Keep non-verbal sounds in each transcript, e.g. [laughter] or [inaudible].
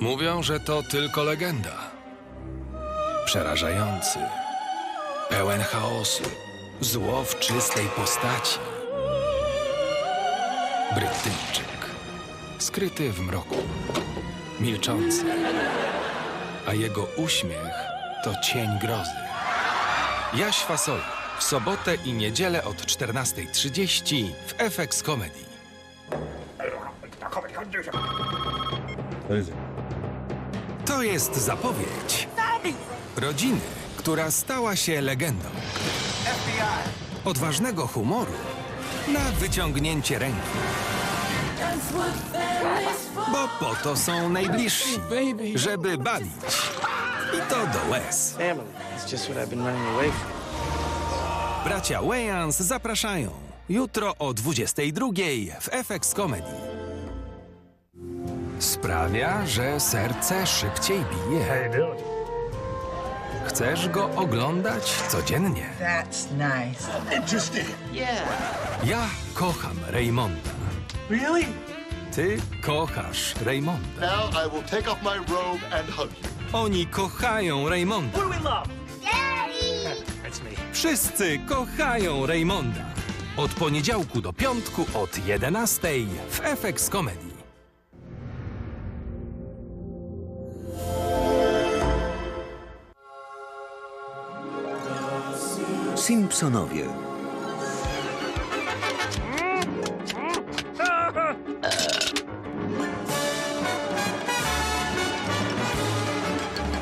Mówią, że to tylko legenda. Przerażający, pełen chaosu, zło w czystej postaci. Brytyjczyk, skryty w mroku, milczący, a jego uśmiech to cień grozy. Jaś Fasola w sobotę i niedzielę od 14.30 w FX Comedy. To jest zapowiedź rodziny, która stała się legendą. Odważnego humoru na wyciągnięcie ręki. Bo po to są najbliżsi, żeby bawić. I to do łez. Bracia Wayans zapraszają. Jutro o 22 w FX Comedy. Sprawia, że serce szybciej bije. Chcesz go oglądać codziennie? That's nice. Ja kocham Raymonda. Really? Ty kochasz Raymonda. Now I will take off my robe and hug you. Oni kochają Raymonda. What do we love? [laughs] That's me. Wszyscy kochają Raymonda. Od poniedziałku do piątku od 11 w FX Comedy. Simpsonowie.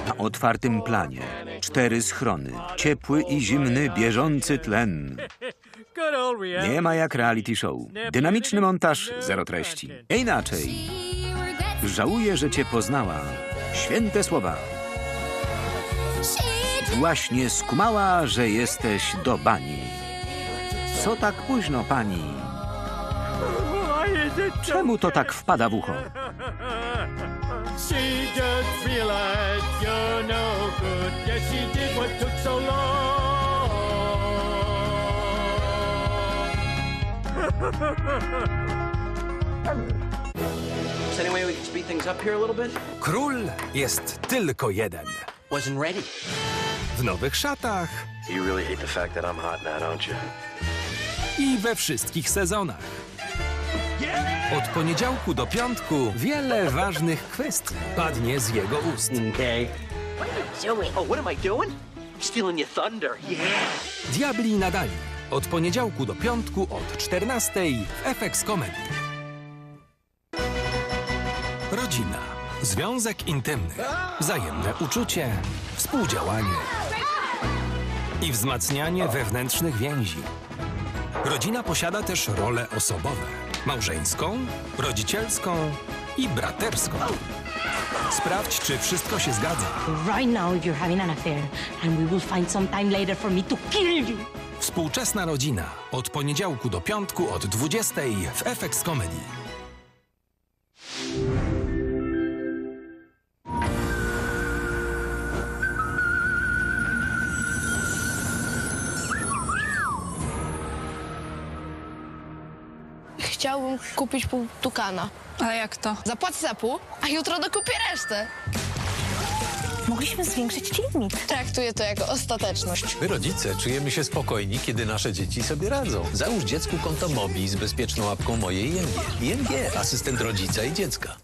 Na otwartym planie cztery schrony, ciepły i zimny, bieżący tlen. Nie ma jak reality show. Dynamiczny montaż, zero treści. Nie inaczej. Żałuję, że cię poznała. Święte słowa. Właśnie skumała, że jesteś do bani. Co tak późno, pani? Czemu to tak wpada w ucho? Król jest tylko jeden. Wasn't ready. W nowych szatach i we wszystkich sezonach. Od poniedziałku do piątku wiele ważnych kwestii padnie z jego ust. Okay. Oh, what am I doing? I'm stealing your thunder. Yeah. Diabli nadali. Od poniedziałku do piątku od 14 w FX Comedy. Rodzina. Związek intymny. Wzajemne uczucie. Współdziałanie. I wzmacnianie wewnętrznych więzi. Rodzina posiada też role osobowe. Małżeńską, rodzicielską i braterską. Sprawdź, czy wszystko się zgadza. right now if you're having an affair, and we will find some time later for me to kill you. Współczesna rodzina. Od poniedziałku do piątku od 20 w FX Comedy. Chciałbym kupić pół tukana. Ale jak to? Zapłacę za pół, a jutro dokupię resztę. Mogliśmy zwiększyć ci limit. Traktuję to jako ostateczność. My rodzice czujemy się spokojni, kiedy nasze dzieci sobie radzą. Załóż dziecku konto Mobi z bezpieczną apką mojej ING. ING, asystent rodzica i dziecka.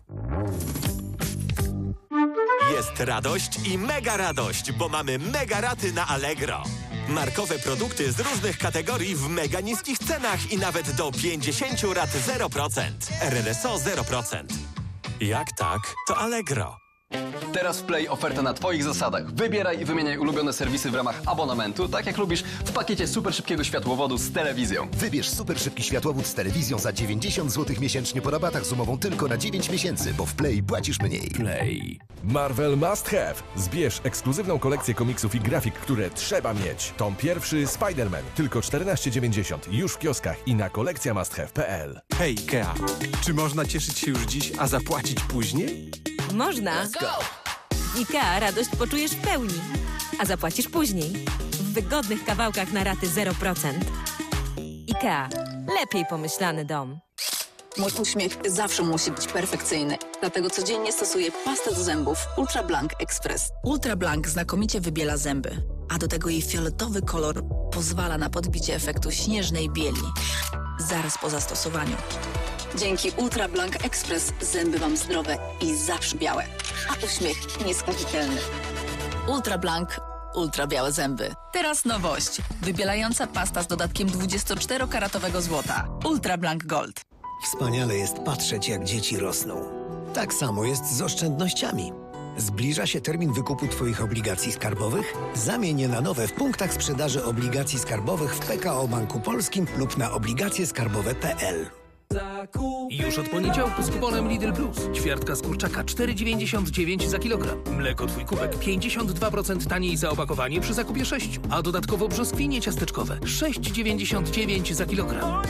Jest radość i mega radość, bo mamy mega raty na Allegro. Markowe produkty z różnych kategorii w mega niskich cenach i nawet do 50 rat 0%. RRSO 0%. Jak tak, to Allegro. Teraz w Play oferta na Twoich zasadach. Wybieraj i wymieniaj ulubione serwisy w ramach abonamentu, tak jak lubisz, w pakiecie super szybkiego światłowodu z telewizją. Wybierz super szybki światłowód z telewizją za 90 zł miesięcznie po rabatach z umową tylko na 9 miesięcy, bo w Play płacisz mniej. Play. Marvel Must Have. Zbierz ekskluzywną kolekcję komiksów i grafik, które trzeba mieć. Tom pierwszy Spider-Man. Tylko 14,90. Już w kioskach i na kolekcjamusthave.pl. Hej, Kea, czy można cieszyć się już dziś, a zapłacić później? Można. W IKEA radość poczujesz w pełni, a zapłacisz później. W wygodnych kawałkach na raty 0%. IKEA. Lepiej pomyślany dom. Mój uśmiech zawsze musi być perfekcyjny. Dlatego codziennie stosuję pastę do zębów Ultra Blank Express. Ultra Blank znakomicie wybiela zęby, a do tego jej fioletowy kolor pozwala na podbicie efektu śnieżnej bieli. Zaraz po zastosowaniu. Dzięki Ultra Blank Express zęby mam zdrowe i zawsze białe, a uśmiech nieskazitelny. Ultra Blank Ultra białe zęby. Teraz nowość. Wybielająca pasta z dodatkiem 24-karatowego złota. Ultra Blank Gold. Wspaniale jest patrzeć, jak dzieci rosną. Tak samo jest z oszczędnościami. Zbliża się termin wykupu Twoich obligacji skarbowych? Zamień je na nowe w punktach sprzedaży obligacji skarbowych w PKO Banku Polskim lub na obligacjeskarbowe.pl. Już od poniedziałku z kuponem Lidl Plus. Ćwiartka z kurczaka 4,99 za kilogram. Mleko Twój kubek 52% taniej za opakowanie przy zakupie 6. A dodatkowo brzoskwinie ciasteczkowe 6,99 za kilogram.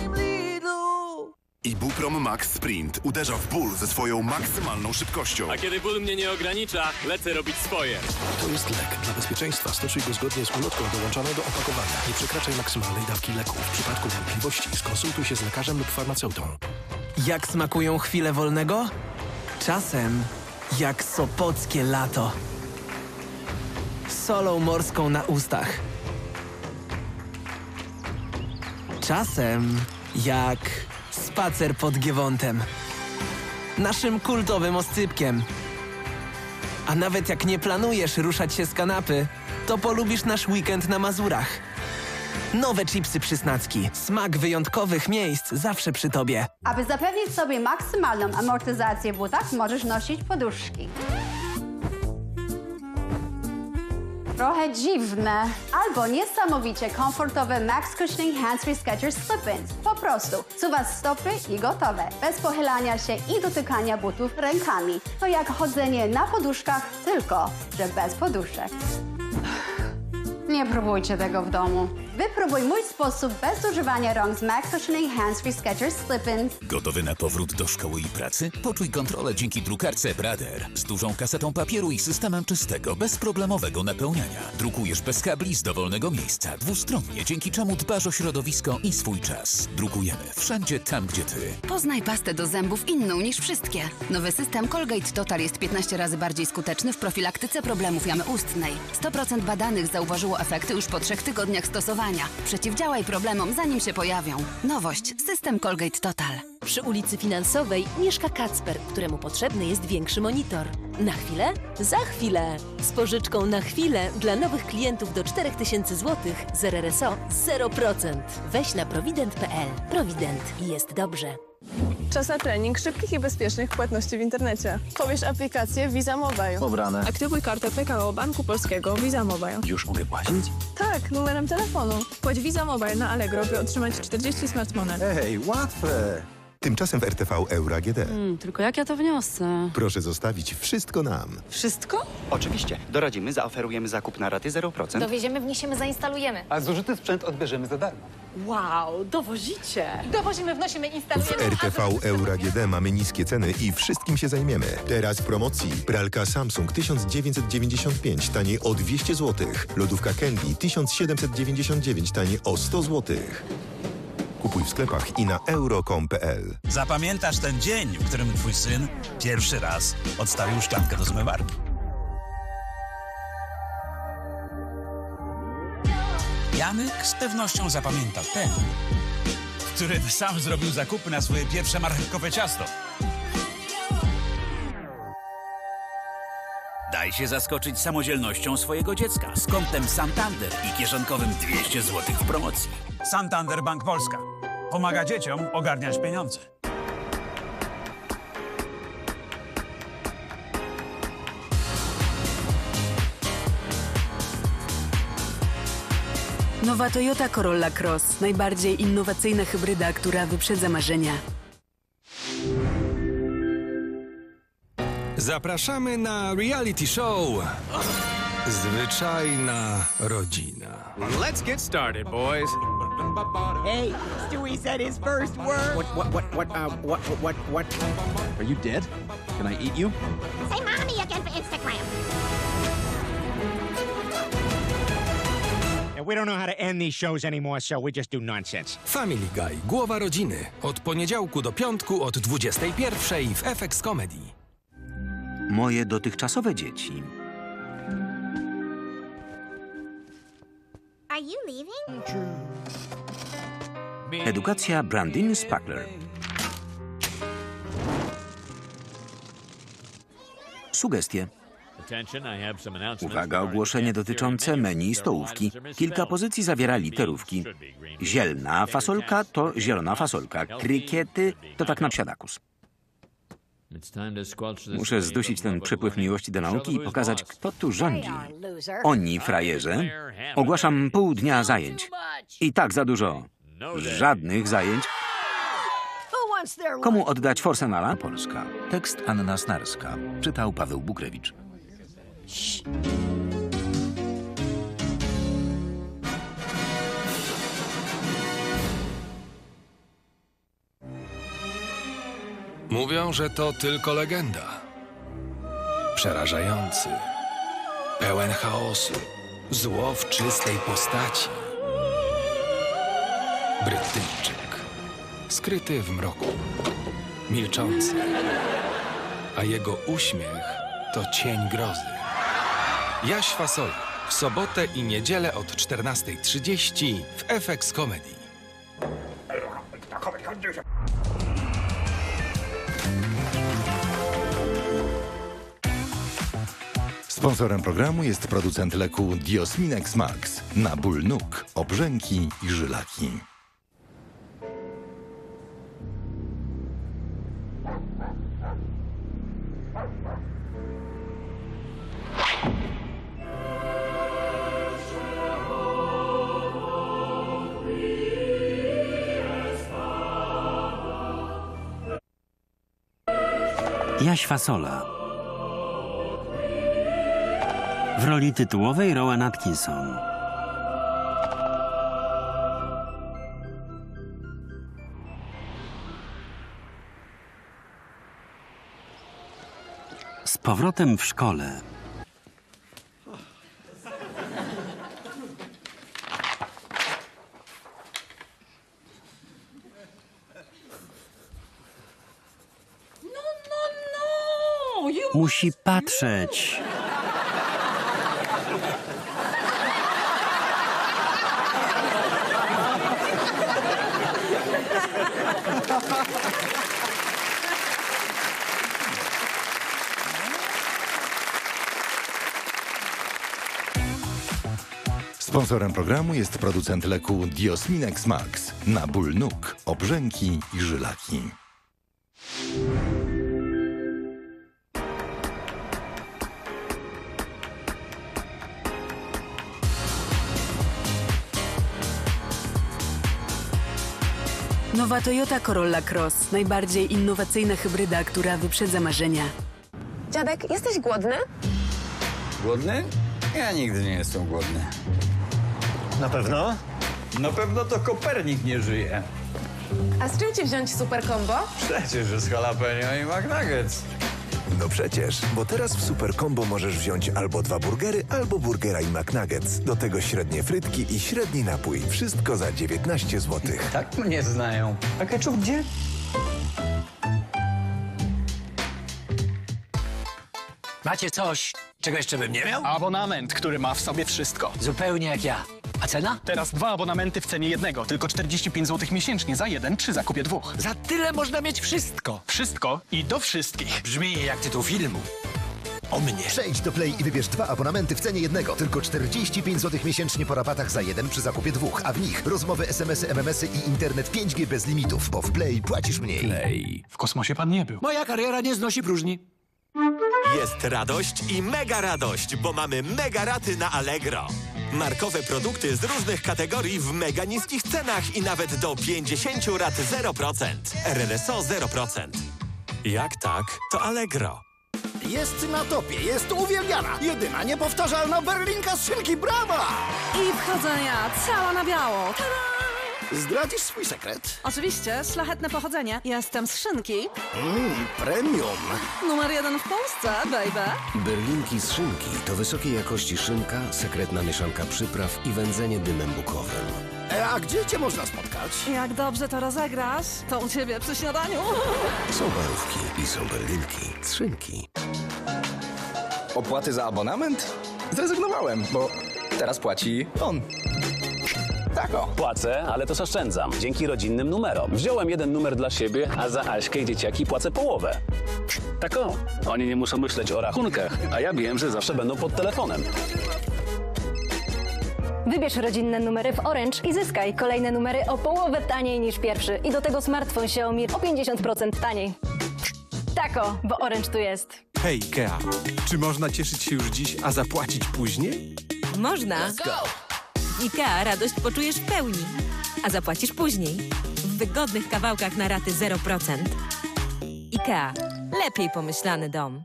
Ibuprom Max Sprint uderza w ból ze swoją maksymalną szybkością. A kiedy ból mnie nie ogranicza, lecę robić swoje. To jest lek. Dla bezpieczeństwa stosuj go zgodnie z ulotką dołączoną do opakowania. Nie przekraczaj maksymalnej dawki leku. W przypadku wątpliwości skonsultuj się z lekarzem lub farmaceutą. Jak smakują chwile wolnego? Czasem jak sopockie lato. Solą morską na ustach. Czasem jak spacer pod Giewontem. Naszym kultowym oscypkiem. A nawet jak nie planujesz ruszać się z kanapy, to polubisz nasz weekend na Mazurach. Nowe chipsy przysnacki. Smak wyjątkowych miejsc zawsze przy tobie. Aby zapewnić sobie maksymalną amortyzację w butach, możesz nosić poduszki. Trochę dziwne, albo niesamowicie komfortowe Max Cushioning Hands-Free Skechers Slip-ins. Po prostu suwasz stopy i gotowe, bez pochylania się i dotykania butów rękami. To jak chodzenie na poduszkach, tylko że bez poduszek. [sighs] Nie próbujcie tego w domu. Wypróbuj mój sposób bez używania rąk z Max Cushioning Hands-Free Skechers Slip-ins. Gotowy na powrót do szkoły i pracy? Poczuj kontrolę dzięki drukarce Brother z dużą kasetą papieru i systemem czystego, bezproblemowego napełniania. Drukujesz bez kabli z dowolnego miejsca, dwustronnie, dzięki czemu dbasz o środowisko i swój czas. Drukujemy wszędzie tam, gdzie ty. Poznaj pastę do zębów inną niż wszystkie. Nowy system Colgate Total jest 15 razy bardziej skuteczny w profilaktyce problemów jamy ustnej. 100% badanych zauważyło efekty już po trzech tygodniach stosowania. Przeciwdziałaj problemom, zanim się pojawią. Nowość. System Colgate Total. Przy ulicy Finansowej mieszka Kacper, któremu potrzebny jest większy monitor. Na chwilę? Za chwilę! Z pożyczką na chwilę dla nowych klientów do 4000 zł z RRSO 0%. Weź na provident.pl. Provident jest dobrze. Czas na trening szybkich i bezpiecznych płatności w internecie. Pobierz aplikację Visa Mobile. Pobrane. Aktywuj kartę PKO Banku Polskiego Visa Mobile. Już mogę płacić? Tak, numerem telefonu. Płać Visa Mobile na Allegro, by otrzymać 40 smart monet. Ej, łatwe! Tymczasem w RTV Euro AGD. Hmm, tylko jak ja to wniosę? Proszę zostawić wszystko nam. Wszystko? Oczywiście. Doradzimy, zaoferujemy zakup na raty 0%. Dowieziemy, wniesiemy, zainstalujemy. A zużyty sprzęt odbierzemy za darmo. Wow, dowozicie. Dowozimy, wnosimy, W instalujemy. RTV Euro AGD mamy niskie ceny i wszystkim się zajmiemy. Teraz w promocji pralka Samsung 1995 taniej o 200 zł. Lodówka Candy 1799 taniej o 100 zł. Kupuj w sklepach i na euro.com.pl. Zapamiętasz ten dzień, w którym twój syn pierwszy raz odstawił szklankę do zmywarki. Janek z pewnością zapamięta ten, w którym sam zrobił zakupy na swoje pierwsze marchewkowe ciasto. Daj się zaskoczyć samodzielnością swojego dziecka z kontem Santander i kieszonkowym 200 zł w promocji. Santander Bank Polska. Pomaga dzieciom ogarniać pieniądze. Nowa Toyota Corolla Cross. Najbardziej innowacyjna hybryda, która wyprzedza marzenia. Zapraszamy na reality show. Zwyczajna rodzina. Let's get started, boys. Hey, Stewie said his first word. What, what, what, what, uh, what, what, what? Are you dead? Can I eat you? Say mommy again for Instagram. We don't know how to end these shows anymore, so we just do nonsense. Family Guy, głowa rodziny. Od poniedziałku do piątku od 21 w FX Comedy. Moje dotychczasowe dzieci. Are you leaving? Edukacja Brandiny Spackler. Sugestie. Uwaga, ogłoszenie dotyczące menu stołówki. Kilka pozycji zawiera literówki. Zielna fasolka to zielona fasolka. Krykiety to tak na psiadakus. Muszę zdusić ten przepływ miłości do nauki i pokazać, kto tu rządzi. Oni, frajerze. Ogłaszam pół dnia zajęć. I tak za dużo. Żadnych zajęć. Komu oddać Forsenala? Polska. Tekst Anna Snarska. Czytał Paweł Bukrewicz. Mówią, że to tylko legenda. Przerażający. Pełen chaosu. Zło w czystej postaci. Brytyjczyk. Skryty w mroku. Milczący. A jego uśmiech to cień grozy. Jaś Fasola. W sobotę i niedzielę od 14.30 w FX Comedy. Sponsorem programu jest producent leku Diosminex Max na ból nóg, obrzęki i żylaki. Jaś Fasola. W roli tytułowej Rowan Atkinson. Z powrotem w szkole. Musi patrzeć. Sponsorem programu jest producent leku Diosminex Max na ból nóg, obrzęki i żylaki. Nowa Toyota Corolla Cross. Najbardziej innowacyjna hybryda, która wyprzedza marzenia. Dziadek, jesteś głodny? Głodny? Ja nigdy nie jestem głodny. Na pewno? Na pewno to Kopernik nie żyje. A z czym ci wziąć super combo? Przecież z jalapeno i McNuggets. No przecież, bo teraz w Super Combo możesz wziąć albo dwa burgery, albo burgera i McNuggets. Do tego średnie frytki i średni napój. Wszystko za 19 zł. Tak mnie znają. A ketchup gdzie? Macie coś, czego jeszcze bym nie miał? Abonament, który ma w sobie wszystko. Zupełnie jak ja. A cena? Teraz dwa abonamenty w cenie jednego, tylko 45 zł miesięcznie za jeden przy zakupie dwóch. Za tyle można mieć wszystko. Wszystko i do wszystkich. Brzmi jak tytuł filmu. O mnie. Przejdź do Play i wybierz dwa abonamenty w cenie jednego. Tylko 45 zł miesięcznie po rabatach za jeden przy zakupie dwóch, a w nich rozmowy, SMS-y, MMS-y i internet 5G bez limitów, bo w Play płacisz mniej. Play. W kosmosie pan nie był. Moja kariera nie znosi próżni. Jest radość i mega radość, bo mamy mega raty na Allegro. Markowe produkty z różnych kategorii w mega niskich cenach i nawet do 50 rat 0%. RRSO 0%. Jak tak, to Allegro. Jest na topie, jest uwielbiana. Jedyna niepowtarzalna berlinka z szynki brawa! I wchodzę ja, cała na biało. Tada! Zdradzisz swój sekret? Oczywiście, szlachetne pochodzenie. Jestem z szynki. Mmm, premium. Numer jeden w Polsce, baby. Berlinki z szynki to wysokiej jakości szynka, sekretna mieszanka przypraw i wędzenie dymem bukowym. E, a gdzie cię można spotkać? Jak dobrze to rozegrasz, to u ciebie przy śniadaniu. [laughs] Są parówki i są berlinki z szynki. Opłaty za abonament? Zrezygnowałem, bo teraz płaci on. Tak o. Płacę, ale też oszczędzam. Dzięki rodzinnym numerom. Wziąłem jeden numer dla siebie, a za Aśkę i dzieciaki płacę połowę. Tak o. Oni nie muszą myśleć o rachunkach, a ja wiem, że zawsze będą pod telefonem. Wybierz rodzinne numery w Orange i zyskaj kolejne numery o połowę taniej niż pierwszy. I do tego smartfon Xiaomi o 50% taniej. Tako, bo Orange tu jest. Hej, Ikea, czy można cieszyć się już dziś, a zapłacić później? Można. W IKEA radość poczujesz w pełni, a zapłacisz później. W wygodnych kawałkach na raty 0%. IKEA. Lepiej pomyślany dom.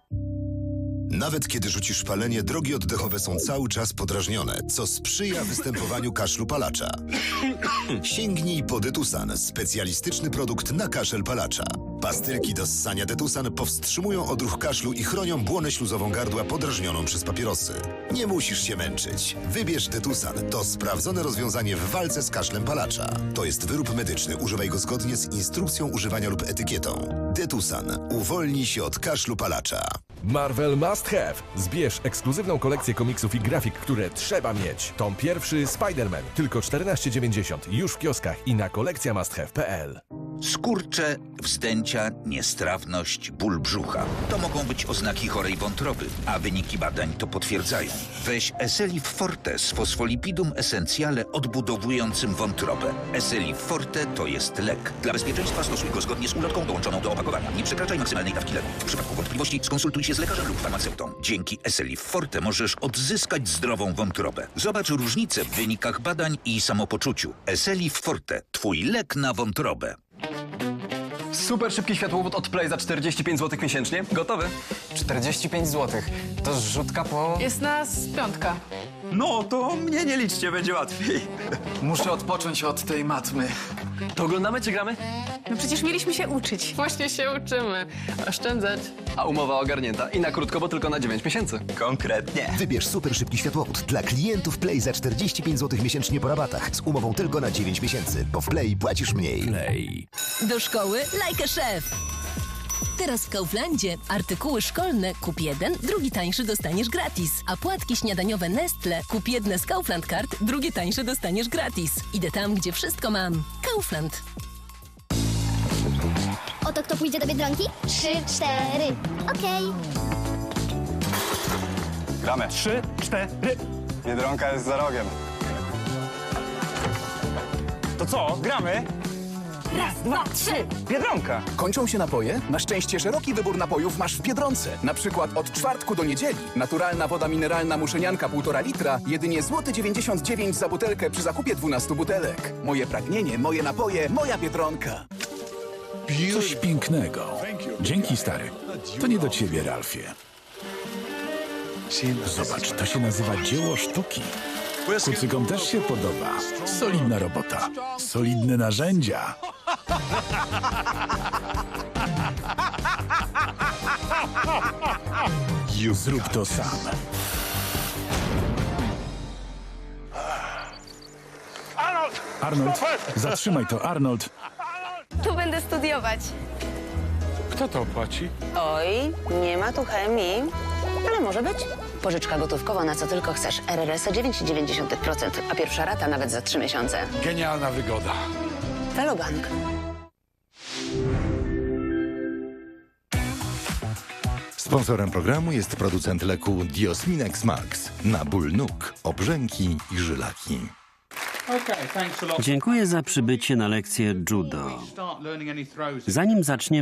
Nawet kiedy rzucisz palenie, drogi oddechowe są cały czas podrażnione, co sprzyja występowaniu kaszlu palacza. [laughs] Sięgnij po Detusan, specjalistyczny produkt na kaszel palacza. Pastylki do ssania Detusan powstrzymują odruch kaszlu i chronią błonę śluzową gardła podrażnioną przez papierosy. Nie musisz się męczyć. Wybierz Detusan. To sprawdzone rozwiązanie w walce z kaszlem palacza. To jest wyrób medyczny. Używaj go zgodnie z instrukcją używania lub etykietą. Detusan. Uwolnij się od kaszlu palacza. Marvel Must Have. Zbierz ekskluzywną kolekcję komiksów i grafik, które trzeba mieć. Tom pierwszy Spider-Man. Tylko 14,90. Już w kioskach i na kolekcja. Skurcze, wzdęcia, niestrawność, ból brzucha. To mogą być oznaki chorej wątroby, a wyniki badań to potwierdzają. Weź Eselif Forte z fosfolipidum esencjale odbudowującym wątrobę. Eselif Forte to jest lek. Dla bezpieczeństwa stosuj go zgodnie z ulotką dołączoną do opakowania. Nie przekraczaj maksymalnej dawki leku. W przypadku wątpliwości skonsultuj się z lekarzem lub farmaceutą. Dzięki Eselif Forte możesz odzyskać zdrową wątrobę. Zobacz różnicę w wynikach badań i samopoczuciu. Eselif Forte. Twój lek na wątrobę. Super szybki światłowód od Play za 45 zł miesięcznie. Gotowy? 45 zł. To zrzutka po... Jest nas piątka. No, to mnie nie liczcie, będzie łatwiej. Muszę odpocząć od tej matmy. To oglądamy czy gramy? No przecież mieliśmy się uczyć. Właśnie się uczymy. Oszczędzać. A umowa ogarnięta. I na krótko, bo tylko na 9 miesięcy. Konkretnie. Wybierz super szybki światłowód dla klientów Play za 45 zł miesięcznie po rabatach z umową tylko na 9 miesięcy, bo w Play płacisz mniej. Play. Do szkoły like a szef. Teraz w Kauflandzie artykuły szkolne kup jeden, drugi tańszy dostaniesz gratis. A płatki śniadaniowe Nestle kup jedne z Kaufland Card, drugie tańsze dostaniesz gratis. Idę tam, gdzie wszystko mam. Kaufland. Oto kto pójdzie do Biedronki? Trzy, cztery. Okej. Gramy. 3, 4. Biedronka jest za rogiem. To co, gramy? Raz, dwa, trzy. Biedronka. Kończą się napoje? Na szczęście szeroki wybór napojów masz w Biedronce. Na przykład od czwartku do niedzieli. Naturalna woda mineralna Muszynianka 1,5 litra, jedynie złoty 99 za butelkę przy zakupie 12 butelek. Moje pragnienie, moje napoje, moja Biedronka. Coś pięknego. Dzięki, stary. To nie do ciebie, Ralfie. Zobacz, to się nazywa dzieło sztuki. Kucykom też się podoba. Solidna robota. Solidne narzędzia. Zrób to sam. Arnold, zatrzymaj to, Arnold. Tu będę studiować. Kto to płaci? Oj, nie ma tu chemii. Ale może być. Pożyczka gotówkowa na co tylko chcesz. RRS 9,9%, a pierwsza rata nawet za 3 miesiące. Genialna wygoda. Velobank. Sponsorem programu jest producent leku Diosminex Max na ból nóg, obrzęki i żylaki. Dziękuję za przybycie na lekcję judo. Zanim zaczniemy